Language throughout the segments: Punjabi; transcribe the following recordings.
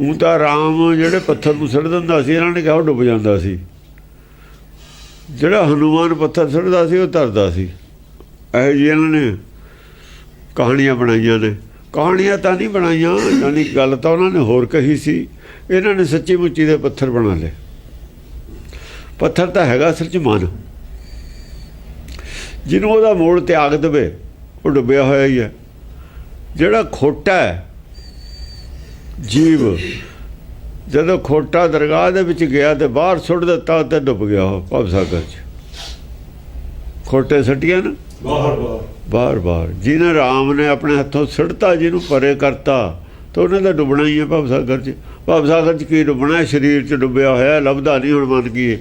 ਉਹ ਤਾਂ ਰਾਮ ਜਿਹੜੇ ਪੱਥਰ ਨੂੰ ਸੁੱਟ ਦਿੰਦਾ ਸੀ, ਇਹਨਾਂ ਨੇ ਕਿਹਾ ਉਹ ਡੁੱਬ ਜਾਂਦਾ ਸੀ। ਜਿਹੜਾ ਹਨੂਮਾਨ ਪੱਥਰ ਸੁੱਟਦਾ ਸੀ, ਉਹ ਤਰਦਾ ਸੀ। ਇਹ ਜੀ ਇਹਨਾਂ ਨੇ ਕਹਾਣੀਆਂ ਬਣਾਈਆਂ ਨੇ। ਕਹਾਣੀਆਂ ਤਾਂ ਨਹੀਂ ਬਣਾਈਆਂ, ਯਾਨੀ ਗੱਲ ਤਾਂ ਉਹਨਾਂ ਨੇ ਹੋਰ ਕਹੀ ਸੀ। ਇਹਨਾਂ ਨੇ ਸੱਚੀ ਮੁੱਚੀ ਦੇ ਪੱਥਰ ਬਣਾ ਲਏ। ਪੱਥਰ ਤਾਂ ਹੈਗਾ ਅਸਲ ਚ ਮਨ ਜਿਹਨੂੰ ਉਹਦਾ ਮੋੜ ਤਿਆਗ ਦੇਵੇ, ਉਹ ਡੁੱਬਿਆ ਹੋਇਆ ਹੀ ਹੈ। ਜਿਹੜਾ ਖੋਟਾ ਹੈ ਜੀਵ। ਜਦੋਂ ਖੋਟਾ ਦਰਗਾਹ ਦੇ ਵਿੱਚ ਗਿਆ ਤੇ ਬਾਹਰ ਸੁੱਟ ਦਿੱਤਾ ਤੇ ਡੁੱਬ ਗਿਆ ਉਹ ਭਵ ਸਾਗਰ 'ਚ। ਖੋਟੇ ਸੱਟੀਆਂ ਨਾ? ਬਾਹਰ ਬਾਹਰ। ਬਾਰ ਬਾਰ ਜਿਹਨੇ ਰਾਮ ਨੇ ਆਪਣੇ ਹੱਥੋਂ ਸਿੜਤਾ ਜਿਹਨੂੰ ਪਰੇ ਕਰਤਾ ਤਾਂ ਉਹਨੇ ਤਾਂ ਡੁੱਬਣਾ ਹੀ ਹੈ ਭਵ ਸਾਗਰ 'ਚ। ਭਵ ਸਾਗਰ 'ਚ ਕੀ ਡੁੱਬਣਾ? ਸਰੀਰ 'ਚ ਡੁੱਬਿਆ ਹੋਇਆ ਲੱਭਦਾ ਨਹੀਂ ਹੁਣ ਮਨ ਕੀ।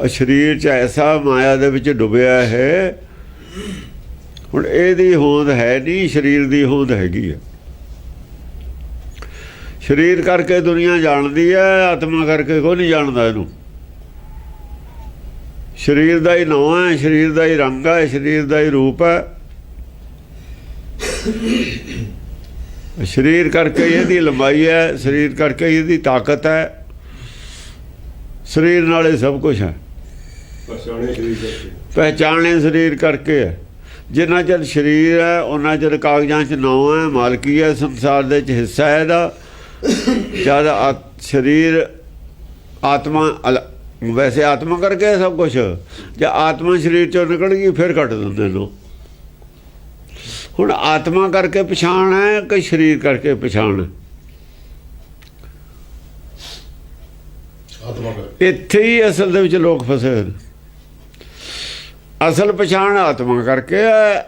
ਆ ਸਰੀਰ 'ਚ ਐਸਾ ਮਾਇਆ ਦੇ ਵਿੱਚ ਡੁੱਬਿਆ ਹੈ। ਹੁਣ ਇਹਦੀ ਹੋਂਦ ਹੈ ਨਹੀਂ ਸਰੀਰ ਦੀ ਹੋਂਦ ਹੈਗੀ ਹੈ ਸਰੀਰ ਕਰਕੇ ਦੁਨੀਆ ਜਾਣਦੀ ਹੈ ਆਤਮਾ ਕਰਕੇ ਕੋਈ ਨਹੀਂ ਜਾਣਦਾ ਇਹਨੂੰ। ਸਰੀਰ ਦਾ ਹੀ ਨਾਂ ਹੈ ਸਰੀਰ ਦਾ ਹੀ ਰੰਗ ਹੈ ਸਰੀਰ ਦਾ ਹੀ ਰੂਪ ਹੈ। ਸਰੀਰ ਕਰਕੇ ਇਹਦੀ ਲੰਬਾਈ ਹੈ ਸਰੀਰ ਕਰਕੇ ਇਹਦੀ ਤਾਕਤ ਹੈ। ਸਰੀਰ ਨਾਲ ਇਹ ਸਭ ਕੁਝ ਹੈ। ਪਛਾਣੇ ਸ਼ਰੀਰ ਕਰਕੇ। ਪਹਿਚਾਣੇ ਸਰੀਰ ਕਰਕੇ ਹੈ। ਜਿੰਨਾ ਚਿਰ ਸਰੀਰ ਹੈ ਉਹਨਾਂ ਚਿਰ ਕਾਗਜ਼ਾਂ 'ਚ ਨਾਂ ਹੈ ਮਾਲਕੀ ਹੈ ਸੰਸਾਰ ਦੇ 'ਚ ਹਿੱਸਾ ਹੈ ਇਹਦਾ। ਜਦ ਆ- ਸਰੀਰ ਆਤਮਾ ਵੈਸੇ ਆਤਮਾ ਕਰਕੇ ਸਭ ਕੁਝ ਜੇ ਆਤਮਾ ਸਰੀਰ ਚੋਂ ਨਿਕਲ ਗਈ ਫਿਰ ਕੱਟ ਦਿੰਦੇ ਨੂੰ ਹੁਣ ਆਤਮਾ ਕਰਕੇ ਪਛਾਣ ਹੈ ਕਿ ਸਰੀਰ ਕਰਕੇ ਪਛਾਣ ਹੈ? ਇੱਥੇ ਹੀ ਅਸਲ ਦੇ ਵਿੱਚ ਲੋਕ ਫਸੇ ਹੋਏ ਅਸਲ ਪਛਾਣ ਆਤਮਾ ਕਰਕੇ ਹੈ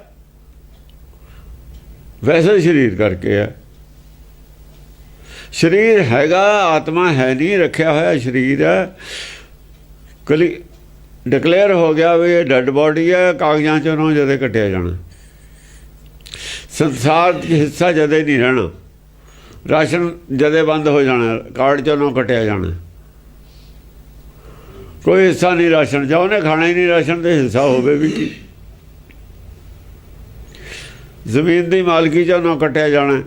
ਵੈਸੇ ਸਰੀਰ ਕਰਕੇ ਹੈ। ਸਰੀਰ ਹੈਗਾ, ਆਤਮਾ ਹੈ ਨਹੀਂ, ਰੱਖਿਆ ਹੋਇਆ ਸਰੀਰ ਹੈ। ਕਲੀ ਡਿਕਲੇਅਰ ਹੋ ਗਿਆ ਵੀ ਇਹ ਡੈੱਡ ਬਾਡੀ ਹੈ, ਕਾਗਜ਼ਾਂ ਚੋਂ ਨੂੰ ਜਦੇ ਕੱਟਿਆ ਜਾਣਾ। ਸੰਸਾਰ ਦਾ ਹਿੱਸਾ ਜਦੇ ਨਹੀਂ ਰਹਿਣਾ। ਰਾਸ਼ਨ ਜਦੇ ਬੰਦ ਹੋ ਜਾਣਾ, ਕਾਰਡ ਚੋਂ ਨੂੰ ਕੱਟਿਆ ਜਾਣਾ। ਕੋਈ ਹਿੱਸਾ ਨਹੀਂ ਰਾਸ਼ਨ, ਜਾਂ ਉਹਨੇ ਖਾਣਾ ਹੀ ਨਹੀਂ ਰਾਸ਼ਨ ਤੇ ਹਿੱਸਾ ਹੋਵੇ ਵੀ ਕੀ। ਜ਼ਮੀਨ ਦੀ ਮਾਲਕੀ ਚੋਂ ਨਾ ਕੱਟਿਆ ਜਾਣਾ।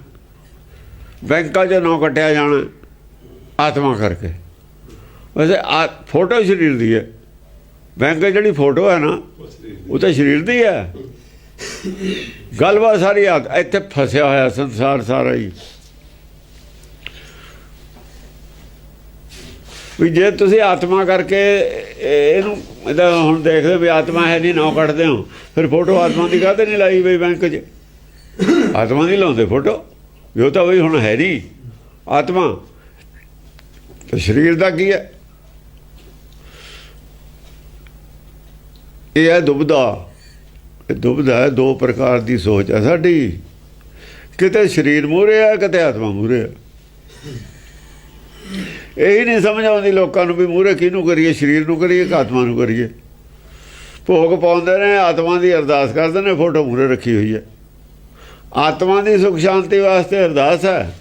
ਬੈਂਕਾਂ 'ਚ ਨੌ ਕੱਟਿਆ ਜਾਣਾ, ਆਤਮਾ ਕਰਕੇ। ਵੈਸੇ ਆ ਫੋਟੋ ਸਰੀਰ ਦੀ ਹੈ। ਬੈਂਕ ਜਿਹੜੀ ਫੋਟੋ ਹੈ ਨਾ, ਉਹ ਤਾਂ ਸਰੀਰ ਦੀ ਹੈ। ਗੱਲਬਾਤ ਸਾਰੀ ਆ ਇੱਥੇ ਫਸਿਆ ਹੋਇਆ ਸੰਸਾਰ ਸਾਰਾ ਹੀ। ਵੀ ਜੇ ਤੁਸੀਂ ਆਤਮਾ ਕਰਕੇ ਇਹਨੂੰ ਇਹਦਾ ਹੁਣ ਦੇਖਦੇ ਵੀ ਆਤਮਾ ਹੈ ਨਹੀਂ, ਨਾ ਕੱਢਦੇ ਹੋ, ਫਿਰ ਫੋਟੋ ਆਤਮਾ ਦੀ ਕਾਹਤੇ ਨਹੀਂ ਲਾਈ ਬਈ ਬੈਂਕ 'ਚ? ਆਤਮਾ ਨਹੀਂ ਲਾਉਂਦੇ ਫੋਟੋ। ਵੀ ਉਹ ਤਾਂ ਬਈ ਹੁਣ ਹੈ ਨਹੀਂ, ਆਤਮਾ। ਤੇ ਸਰੀਰ ਦਾ ਕੀ ਹੈ? ਇਹ ਹੈ ਦੁਬਦਾ। ਇਹ ਦੁਬਦਾ ਹੈ ਦੋ ਪ੍ਰਕਾਰ ਦੀ ਸੋਚ ਹੈ ਸਾਡੀ। ਕਿਤੇ ਸਰੀਰ ਮੂਰੇ ਆ ਕਿਤੇ ਆਤਮਾ ਮੂਰੇ ਆ ਇਹੀ ਨਹੀਂ ਸਮਝ ਆਉਂਦੀ ਲੋਕਾਂ ਨੂੰ ਵੀ ਮੂਰੇ ਕਿਹਨੂੰ ਕਰੀਏ, ਸਰੀਰ ਨੂੰ ਕਰੀਏ ਕਿ ਆਤਮਾ ਨੂੰ ਕਰੀਏ। ਭੋਗ ਪਾਉਂਦੇ ਨੇ, ਆਤਮਾ ਦੀ ਅਰਦਾਸ ਕਰਦੇ ਨੇ, ਫੋਟੋ ਮੂਰੇ ਰੱਖੀ ਹੋਈ ਹੈ। ਆਤਮਾ ਦੀ ਸੁਖ ਸ਼ਾਂਤੀ ਵਾਸਤੇ ਅਰਦਾਸ ਹੈ।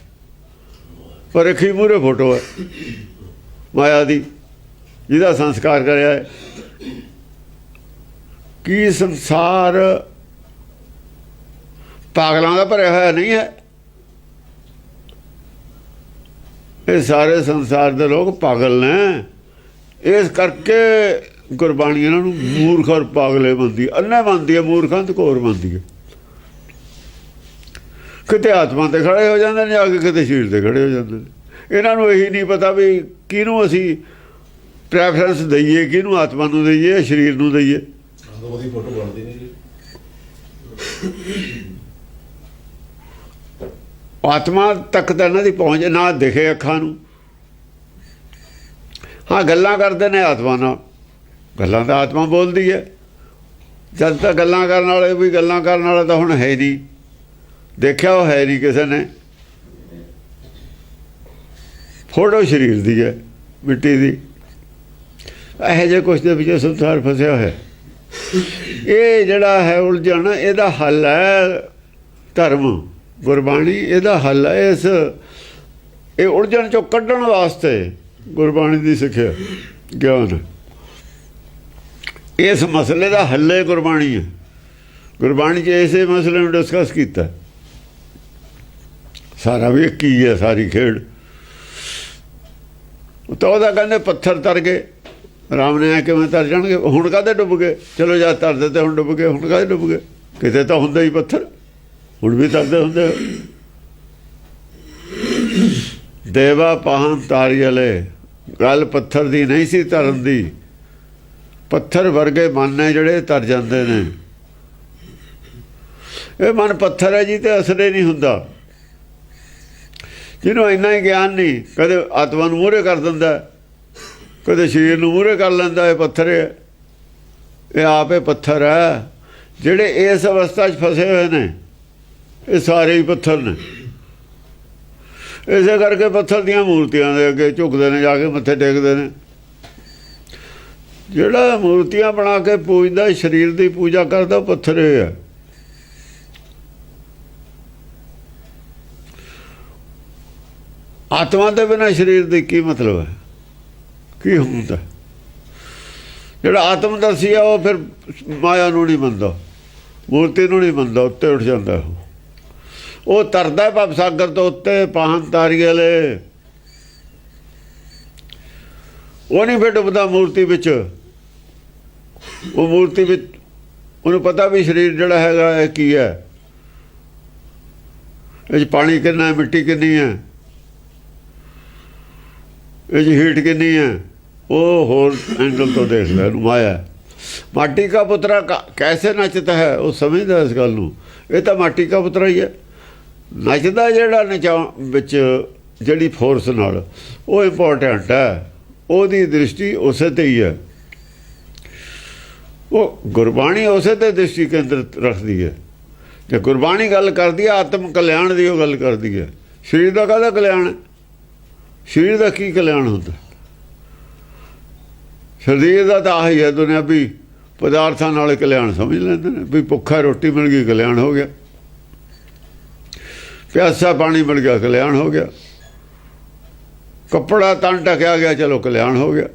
ਪਰ ਰੱਖੀ ਮੂਰੇ ਫੋਟੋ ਹੈ। ਮਾਇਆ ਦੀ, ਜਿਹਦਾ ਸੰਸਕਾਰ ਕਰਿਆ ਹੈ। ਕੀ ਸੰਸਾਰ ਪਾਗਲਾਂ ਦਾ ਭਰਿਆ ਹੋਇਆ ਨਹੀਂ ਹੈ? ਇਹ ਸਾਰੇ ਸੰਸਾਰ ਦੇ ਲੋਕ ਪਾਗਲ ਨੇ। ਇਸ ਕਰਕੇ ਗੁਰਬਾਣੀ ਇਹਨਾਂ ਨੂੰ ਮੂਰਖ ਔਰ ਪਾਗਲੇ ਬੰਦੀ ਅੰਨੇ ਬੰਦੀ ਹੈ, ਮੂਰਖਾਂ ਤੇ ਕੋਰ ਬੰਦੀ ਹੈ। ਕਿਤੇ ਆਤਮਾ ਤੇ ਖੜੇ ਹੋ ਜਾਂਦੇ ਨੇ ਆ ਕੇ ਕਿਤੇ ਸਰੀਰ ਤੇ ਖੜੇ ਹੋ ਜਾਂਦੇ ਨੇ। ਇਹਨਾਂ ਨੂੰ ਇਹੀ ਨਹੀਂ ਪਤਾ ਵੀ ਕਿਹਨੂੰ ਅਸੀਂ ਪ੍ਰੈਫਰੈਂਸ ਦਈਏ ਕਿਹਨੂੰ ਆਤਮਾ ਨੂੰ ਦਈਏ ਸਰੀਰ ਨੂੰ ਦਈਏ। ਆਤਮਾ ਦੀ ਫੋਟੋ ਬਣਦੀ ਨਹੀਂ ਜੀ। ਆਤਮਾ ਤੱਕ ਤਾਂ ਇਹਨਾਂ ਦੀ ਪਹੁੰਚ ਨਾ ਦਿਖੇ ਅੱਖਾਂ ਨੂੰ। ਹਾਂ ਗੱਲਾਂ ਕਰਦੇ ਨੇ ਆਤਮਾ ਨਾਲ। ਗੱਲਾਂ ਤਾਂ ਆਤਮਾ ਬੋਲਦੀ ਹੈ। ਜਦ ਤੱਕ ਗੱਲਾਂ ਕਰਨ ਵਾਲੇ ਵੀ ਗੱਲਾਂ ਕਰਨ ਵਾਲਾ ਤਾਂ ਹੁਣ ਹੈ ਨਹੀਂ। ਦੇਖਿਆ ਉਹ ਹੈ ਨਹੀਂ ਕਿਸੇ ਨੇ? ਫੋਟੋ ਸਰੀਰ ਦੀ ਹੈ, ਮਿੱਟੀ ਦੀ। ਇਹੋ ਜਿਹੇ ਕੁਛ ਦੇ ਵਿੱਚ ਸੰਸਾਰ ਫਸਿਆ ਹੋਇਆ। ਇਹ ਜਿਹੜਾ ਹੈ ਉਲਝਣ, ਇਹਦਾ ਹੱਲ ਹੈ ਧਰਮ, ਗੁਰਬਾਣੀ। ਇਹਦਾ ਹੱਲ ਹੈ ਇਸ, ਇਹ ਉਲਝਣ ਚੋਂ ਕੱਢਣ ਵਾਸਤੇ ਗੁਰਬਾਣੀ ਦੀ ਸਿੱਖਿਆ, ਗਿਆਨ। ਇਸ ਮਸਲੇ ਦਾ ਹੱਲ ਹੈ ਗੁਰਬਾਣੀ ਹੈ। ਗੁਰਬਾਣੀ 'ਚ ਇਸੇ ਮਸਲੇ ਨੂੰ ਡਿਸਕਸ ਕੀਤਾ। ਸਾਰਾ ਵੀ ਕੀ ਹੈ ਸਾਰੀ ਖੇਡ। ਤਾਂ ਉਹਦਾ ਕਹਿੰਦੇ ਪੱਥਰ ਤਰ ਗਏ। ਰਾਮ ਨੇ ਆ ਕਿਵੇਂ ਤਰ ਜਾਣਗੇ? ਹੁਣ ਕਾਹਦੇ ਡੁੱਬ ਗਏ? ਚਲੋ ਜਾ ਤਰਦੇ ਤੇ ਹੁਣ ਡੁੱਬ ਗਏ, ਹੁਣ ਕਾਹਦੇ ਡੁੱਬ ਗਏ? ਕਿਤੇ ਤਾਂ ਹੁੰਦਾ ਹੀ ਪੱਥਰ। ਹੁਣ ਵੀ ਤਰਦੇ ਹੁੰਦੇ ਦੇਵਾ ਪਾਹਨ ਤਾਰੀਲੇ ਗੱਲ ਪੱਥਰ ਦੀ ਨਹੀਂ ਸੀ ਤਰਨ ਦੀ। ਪੱਥਰ ਵਰਗੇ ਮਨ ਨੇ ਜਿਹੜੇ ਤਰ ਜਾਂਦੇ ਨੇ। ਇਹ ਮਨ ਪੱਥਰ ਹੈ ਜੀ ਤੇ ਅਸਰੇ ਨਹੀਂ ਹੁੰਦਾ। ਜਿਹਨੂੰ ਇੰਨਾ ਹੀ ਗਿਆਨ ਨਹੀਂ ਕਦੇ ਆਤਮਾ ਨੂੰ ਮੂਹਰੇ ਕਰ ਦਿੰਦਾ ਕਦੇ ਸਰੀਰ ਨੂੰ ਮੂਹਰੇ ਕਰ ਲੈਂਦਾ ਇਹ ਪੱਥਰ ਹੈ। ਇਹ ਆਪੇ ਪੱਥਰ ਹੈ। ਜਿਹੜੇ ਇਸ ਅਵਸਥਾ 'ਚ ਫਸੇ ਹੋਏ ਨੇ, ਇਹ ਸਾਰੇ ਹੀ ਪੱਥਰ ਨੇ। ਇਸੇ ਕਰਕੇ ਪੱਥਰ ਦੀਆਂ ਮੂਰਤੀਆਂ ਦੇ ਅੱਗੇ ਝੁਕਦੇ ਨੇ, ਜਾ ਕੇ ਮੱਥੇ ਟੇਕਦੇ ਨੇ। ਜਿਹੜਾ ਮੂਰਤੀਆਂ ਬਣਾ ਕੇ ਪੂਜਦਾ, ਸਰੀਰ ਦੀ ਪੂਜਾ ਕਰਦਾ, ਉਹ ਪੱਥਰ ਹੈ। ਆਤਮਾ ਦੇ ਬਿਨਾ ਸਰੀਰ ਦੀ ਕੀ ਮਤਲਬ ਹੈ? ਕੀ ਹੁੰਦਾ? ਜਿਹੜਾ ਆਤਮ ਦਰਸੀ ਆ, ਉਹ ਫਿਰ ਮਾਇਆ ਨੂੰ ਨਹੀਂ ਮੰਨਦਾ। ਮੂਰਤੀ ਨੂੰ ਨਹੀਂ ਮੰਨਦਾ, ਉੱਤੇ ਉੱਠ ਜਾਂਦਾ ਉਹ। ਤਰਦਾ ਭਵ ਸਾਗਰ ਤੋਂ ਉੱਤੇ, ਪਾਹਨ ਤਾਰੀਏ ਲੈ ਉਹ ਨਹੀਂ ਫਿਰ ਡੁੱਬਦਾ ਮੂਰਤੀ ਵਿੱਚ। ਉਹ ਮੂਰਤੀ ਵਿੱਚ, ਉਹਨੂੰ ਪਤਾ ਵੀ ਸਰੀਰ ਜਿਹੜਾ ਹੈਗਾ, ਇਹ ਕੀ ਹੈ? ਇਹ 'ਚ ਪਾਣੀ ਕਿੰਨਾ ਹੈ, ਮਿੱਟੀ ਕਿੰਨੀ ਹੈ? ਇਹ ਜੀ ਹੀਟ ਕਿੰਨੀ ਹੈ ਉਹ ਹੋਰ ਐਂਗਲ ਤੋਂ ਦੇਖ ਲੈ ਇਹਨੂੰ ਮਾਇਆ। ਮਾਟੀ ਦਾ ਪੁੱਤਰਾ ਕੈਸੇ ਨੱਚਦਾ ਹੈ? ਉਹ ਸਮਝਦਾ ਇਸ ਗੱਲ ਨੂੰ। ਇਹ ਤਾਂ ਮਾਟੀ ਦਾ ਪੁੱਤਰਾ ਹੀ ਹੈ। ਨੱਚਦਾ ਜਿਹੜਾ ਨਚਾ ਵਿੱਚ ਜਿਹੜੀ ਫੋਰਸ ਨਾਲ, ਉਹ ਇੰਪੋਰਟੈਂਟ ਹੈ। ਉਹਦੀ ਦ੍ਰਿਸ਼ਟੀ ਉਸੇ ਤੇ ਹੀ ਹੈ। ਉਹ ਗੁਰਬਾਣੀ ਉਸੇ ਤੇ ਦ੍ਰਿਸ਼ਟੀ ਕੇਂਦਰਿਤ ਰੱਖਦੀ ਹੈ। ਜੇ ਗੁਰਬਾਣੀ ਗੱਲ ਕਰਦੀ ਹੈ, ਆਤਮ ਕਲਿਆਣ ਦੀ ਉਹ ਗੱਲ ਕਰਦੀ ਹੈ। ਸਰੀਰ ਦਾ ਕਾਹਦਾ ਕਲਿਆਣ ਹੈ? ਸਰੀਰ ਦਾ ਕੀ ਕਲਿਆਣ ਹੁੰਦਾ? ਸਰੀਰ ਦਾ ਤਾਂ ਆਹੀ ਹੈ ਦੁਨਿਆਵੀ ਪਦਾਰਥਾਂ ਨਾਲ ਕਲਿਆਣ ਸਮਝ ਲੈਂਦੇ ਨੇ, ਵੀ ਭੁੱਖਾ ਰੋਟੀ ਮਿਲ ਗਈ, ਕਲਿਆਣ ਹੋ ਗਿਆ। ਪਿਆਸਾ ਪਾਣੀ ਮਿਲ ਗਿਆ, ਕਲਿਆਣ ਹੋ ਗਿਆ। ਕੱਪੜਾ ਤਨ ਢਕਿਆ ਗਿਆ, ਚਲੋ ਕਲਿਆਣ ਹੋ ਗਿਆ।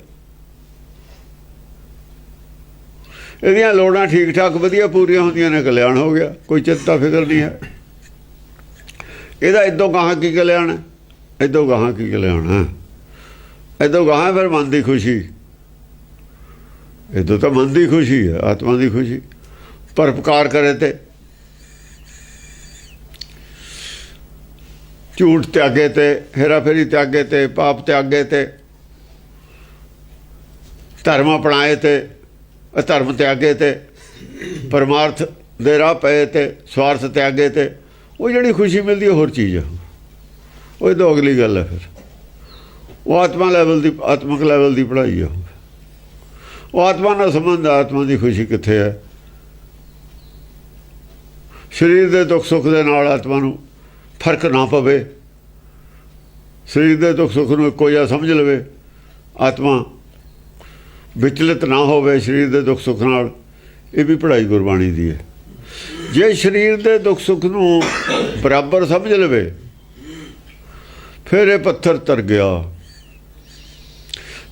ਇਹਦੀਆਂ ਲੋੜਾਂ ਠੀਕ ਠਾਕ ਵਧੀਆ ਪੂਰੀਆਂ ਹੁੰਦੀਆਂ ਨੇ, ਕਲਿਆਣ ਹੋ ਗਿਆ। ਕੋਈ ਚਿੰਤਾ ਫਿਕਰ ਨਹੀਂ ਹੈ। ਇਹਦਾ ਇਦੋਂ ਗਾਹਾਂ ਕੀ ਕਲਿਆਣ ਹੈ? ਇਦੋਂ ਗਾਹਾਂ ਕੀ ਲਿਆਉਣਾ ਹੈ ਇਦੋਂ ਗਾਹਾਂ ਫਿਰ ਮਨ ਦੀ ਖੁਸ਼ੀ। ਇਦੋਂ ਤਾਂ ਮਨ ਦੀ ਖੁਸ਼ੀ ਹੈ ਆਤਮਾ ਦੀ ਖੁਸ਼ੀ। ਪਰਪਕਾਰ ਕਰੇ ਤੇ। ਝੂਠ ਤਿਆਗੇ ਤੇ ਹੇਰਾਫੇਰੀ ਤਿਆਗੇ ਤੇ, ਪਾਪ ਤਿਆਗੇ ਤੇ। ਧਰਮ ਅਪਣਾਏ ਤੇ, ਅਧਰਮ ਤਿਆਗੇ ਤੇ। ਪਰਮਾਰਥ ਦੇ ਰਾਹ ਪਏ ਤੇ, ਸਵਾਰਥ ਤਿਆਗੇ ਤੇ। ਉਹ ਜਿਹੜੀ ਖੁਸ਼ੀ ਮਿਲਦੀ ਹੋਰ ਚੀਜ਼ ਹੈ ਉਹ ਇਹ ਤਾਂ ਅਗਲੀ ਗੱਲ ਹੈ ਫਿਰ। ਉਹ ਆਤਮਾ ਲੈਵਲ ਦੀ, ਆਤਮਿਕ ਲੈਵਲ ਦੀ ਪੜ੍ਹਾਈ ਹੈ ਉਹ ਆਤਮਾ ਨਾਲ ਸੰਬੰਧ ਆਤਮਾ ਦੀ ਖੁਸ਼ੀ ਕਿੱਥੇ ਹੈ? ਸਰੀਰ ਦੇ ਦੁੱਖ ਸੁੱਖ ਦੇ ਨਾਲ ਆਤਮਾ ਨੂੰ ਫ਼ਰਕ ਨਾ ਪਵੇ। ਸਰੀਰ ਦੇ ਦੁੱਖ ਸੁੱਖ ਨੂੰ ਇੱਕੋ ਜਿਹਾ ਸਮਝ ਲਵੇ। ਆਤਮਾ ਵਿਚਲਿਤ ਨਾ ਹੋਵੇ ਸਰੀਰ ਦੇ ਦੁੱਖ ਸੁੱਖ ਨਾਲ। ਇਹ ਵੀ ਪੜ੍ਹਾਈ ਗੁਰਬਾਣੀ ਦੀ ਹੈ। ਜੇ ਸਰੀਰ ਦੇ ਦੁੱਖ ਸੁੱਖ ਨੂੰ ਬਰਾਬਰ ਸਮਝ ਲਵੇ ਫਿਰ ਇਹ ਪੱਥਰ ਤਰ ਗਿਆ।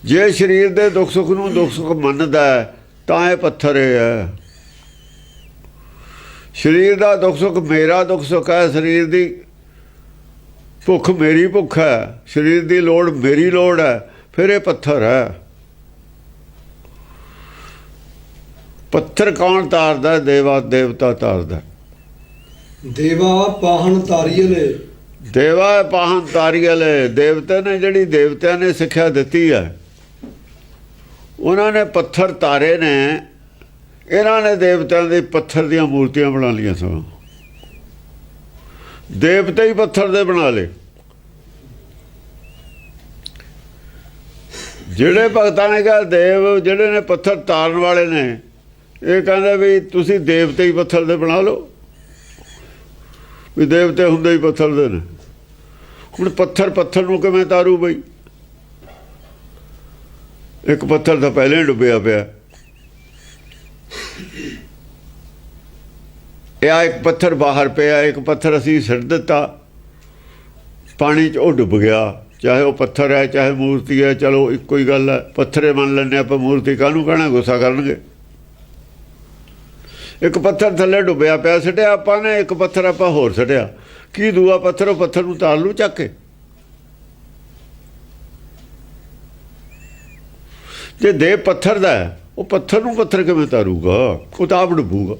ਜੇ ਸਰੀਰ ਦੇ ਦੁੱਖ ਸੁੱਖ ਨੂੰ ਦੁੱਖ ਸੁੱਖ ਮੰਨਦਾ ਤਾਂ ਇਹ ਪੱਥਰ ਹੈ। ਸਰੀਰ ਦਾ ਦੁੱਖ ਸੁੱਖ ਮੇਰਾ ਦੁੱਖ ਸੁੱਖ ਹੈ, ਸਰੀਰ ਦੀ ਭੁੱਖ ਮੇਰੀ ਭੁੱਖ ਹੈ, ਸਰੀਰ ਦੀ ਲੋੜ ਮੇਰੀ ਲੋੜ ਹੈ, ਫਿਰ ਇਹ ਪੱਥਰ ਹੈ। ਪੱਥਰ ਕੌਣ ਤਾਰਦਾ ਦੇਵਾ, ਦੇਵਤਾ ਤਾਰਦਾ ਹੈ। ਦੇਵਾ, ਪਾਹਣ ਤਾਰੀਲੇ ਦੇਵਾ ਪਾਹਨ ਤਾਰੀਲੇ ਦੇਵਤੇ ਨੇ ਜਿਹੜੀ ਦੇਵਤਿਆਂ ਨੇ ਸਿੱਖਿਆ ਦਿੱਤੀ ਹੈ। ਉਹਨਾਂ ਨੇ ਪੱਥਰ ਤਾਰੇ ਨੇ। ਇਹਨਾਂ ਨੇ ਦੇਵਤਿਆਂ ਦੇ ਪੱਥਰ ਦੀਆਂ ਮੂਰਤੀਆਂ ਬਣਾ ਲਈਆਂ ਸਨ ਦੇਵਤੇ ਹੀ ਪੱਥਰ ਦੇ ਬਣਾ ਲਏ। ਜਿਹੜੇ ਭਗਤਾਂ ਨੇ ਕਿਹਾ, ਦੇਵ ਜਿਹੜੇ ਨੇ ਪੱਥਰ ਤਾਰਨ ਵਾਲੇ ਨੇ, ਇਹ ਕਹਿੰਦੇ ਵੀ ਤੁਸੀਂ ਦੇਵਤੇ ਹੀ ਪੱਥਰ ਦੇ ਬਣਾ ਲਓ। ਵੀ ਦੇਵਤੇ ਹੁੰਦੇ ਹੀ ਪੱਥਰ ਦੇ ਨੇ। ਹੁਣ ਪੱਥਰ ਪੱਥਰ ਨੂੰ ਕਿਵੇਂ ਤਾਰੂ ਬਈ? ਇੱਕ ਪੱਥਰ ਤਾਂ ਪਹਿਲੇ ਹੀ ਡੁੱਬਿਆ ਪਿਆ। ਇਹ ਆ ਇੱਕ ਪੱਥਰ ਬਾਹਰ ਪਿਆ, ਇੱਕ ਪੱਥਰ ਅਸੀਂ ਸਿੱਟ ਦਿੱਤਾ। ਪਾਣੀ 'ਚ ਉਹ ਡੁੱਬ ਗਿਆ, ਚਾਹੇ ਉਹ ਪੱਥਰ ਹੈ, ਚਾਹੇ ਮੂਰਤੀ ਹੈ, ਚਲੋ ਇੱਕੋ ਹੀ ਗੱਲ ਹੈ। ਪੱਥਰੇ ਮੰਨ ਲੈਂਦੇ ਆਪਾਂ ਮੂਰਤੀ ਕਾਹਨੂੰ ਕਹਿਣਾ, ਗੁੱਸਾ ਕਰਨਗੇ। ਇੱਕ ਪੱਥਰ ਥੱਲੇ ਡੁੱਬਿਆ ਪਿਆ, ਸਿੱਟਿਆ ਆਪਾਂ ਨੇ, ਇੱਕ ਪੱਥਰ ਆਪਾਂ ਹੋਰ ਸਿੱਟਿਆ। ਕੀ ਦੂਆ ਪੱਥਰ ਉਹ ਪੱਥਰ ਨੂੰ ਤਾਲ ਲੂ ਚੱਕ ਕੇ? ਜੇ ਦੇ ਪੱਥਰ ਦਾ ਉਹ ਪੱਥਰ ਨੂੰ ਪੱਥਰ ਕਿਵੇਂ ਤਾਰੂਗਾ? ਉਹ ਤਾਂ ਆਪ ਡੁੱਬੂਗਾ।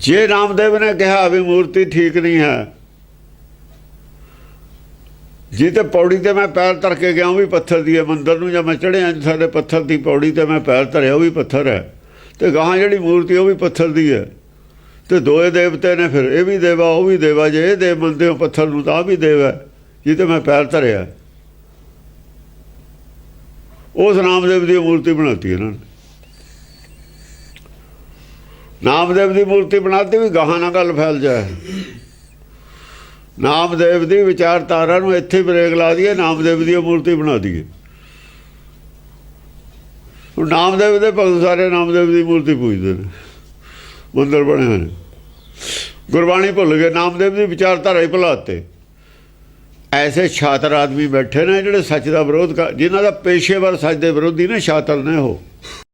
ਜੇ ਰਾਮਦੇਵ ਨੇ ਕਿਹਾ ਵੀ ਮੂਰਤੀ ਠੀਕ ਨਹੀਂ ਹੈ, ਜੇ ਤੇ ਪੌੜੀ ਤੇ ਮੈਂ ਪੈਰ ਧਰ ਕੇ ਗਿਆ, ਉਹ ਵੀ ਪੱਥਰ ਦੀ ਹੈ। ਮੰਦਰ ਨੂੰ ਜਾਂ ਮੈਂ ਚੜਿਆ ਸਾਡੇ ਪੱਥਰ ਦੀ ਪੌੜੀ ਤੇ ਮੈਂ ਪੈਰ ਧਰਿਆ, ਉਹ ਵੀ ਪੱਥਰ ਹੈ। ਤੇ ਗਾਹਾਂ ਜਿਹੜੀ ਮੂਰਤੀ ਉਹ ਵੀ ਪੱਥਰ ਦੀ ਹੈ। ਤੇ ਦੋਏ ਦੇਵਤੇ ਨੇ ਫਿਰ ਇਹ ਵੀ ਦੇਵਾ, ਉਹ ਵੀ ਦੇਵਾ, ਜੇ ਇਹ ਦੇਵ ਮੰਨਦੇ ਹੋ ਪੱਥਰ ਨੂੰ ਤਾਂ ਆਹ ਵੀ ਦੇਵ ਹੈ ਜੀ ਤੇ ਮੈਂ ਪੈਰ ਧਰਿਆ। ਉਸ ਨਾਮਦੇਵ ਦੀ ਮੂਰਤੀ ਬਣਾਤੀ ਇਹਨਾਂ ਨੇ। ਨਾਮਦੇਵ ਦੀ ਮੂਰਤੀ ਬਣਾਤੀ ਵੀ ਗਾਹਾਂ ਨਾਲ ਗੱਲ ਫੈਲ ਜਾਏ। ਨਾਮਦੇਵ ਦੀ ਵਿਚਾਰਧਾਰਾ ਨੂੰ ਇੱਥੇ ਬ੍ਰੇਕ ਲਾ ਦਈਏ ਨਾਮਦੇਵ ਦੀ ਮੂਰਤੀ ਬਣਾ ਦਈਏ। ਹੁਣ ਨਾਮਦੇਵ ਦੇ ਭਗਤ ਸਾਰੇ ਨਾਮਦੇਵ ਦੀ ਮੂਰਤੀ ਪੂਜਦੇ ਨੇ। ਮੰਦਰ ਬਣੇ ਹੋਏ ਨੇ। ਗੁਰਬਾਣੀ ਭੁੱਲ ਗਏ। ਨਾਮਦੇਵ ਦੀ ਵਿਚਾਰਧਾਰਾ ਹੀ ਭੁਲਾਤੇ। ਐਸੇ ਛਾਤਰ ਆਦਮੀ ਬੈਠੇ ਨੇ ਜਿਹੜੇ ਸੱਚ ਦਾ ਵਿਰੋਧ ਕਰ ਜਿਨ੍ਹਾਂ ਦਾ ਪੇਸ਼ੇਵਰ ਸੱਚ ਦੇ ਵਿਰੋਧੀ ਨੇ, ਛਾਤਰ ਨੇ ਉਹ।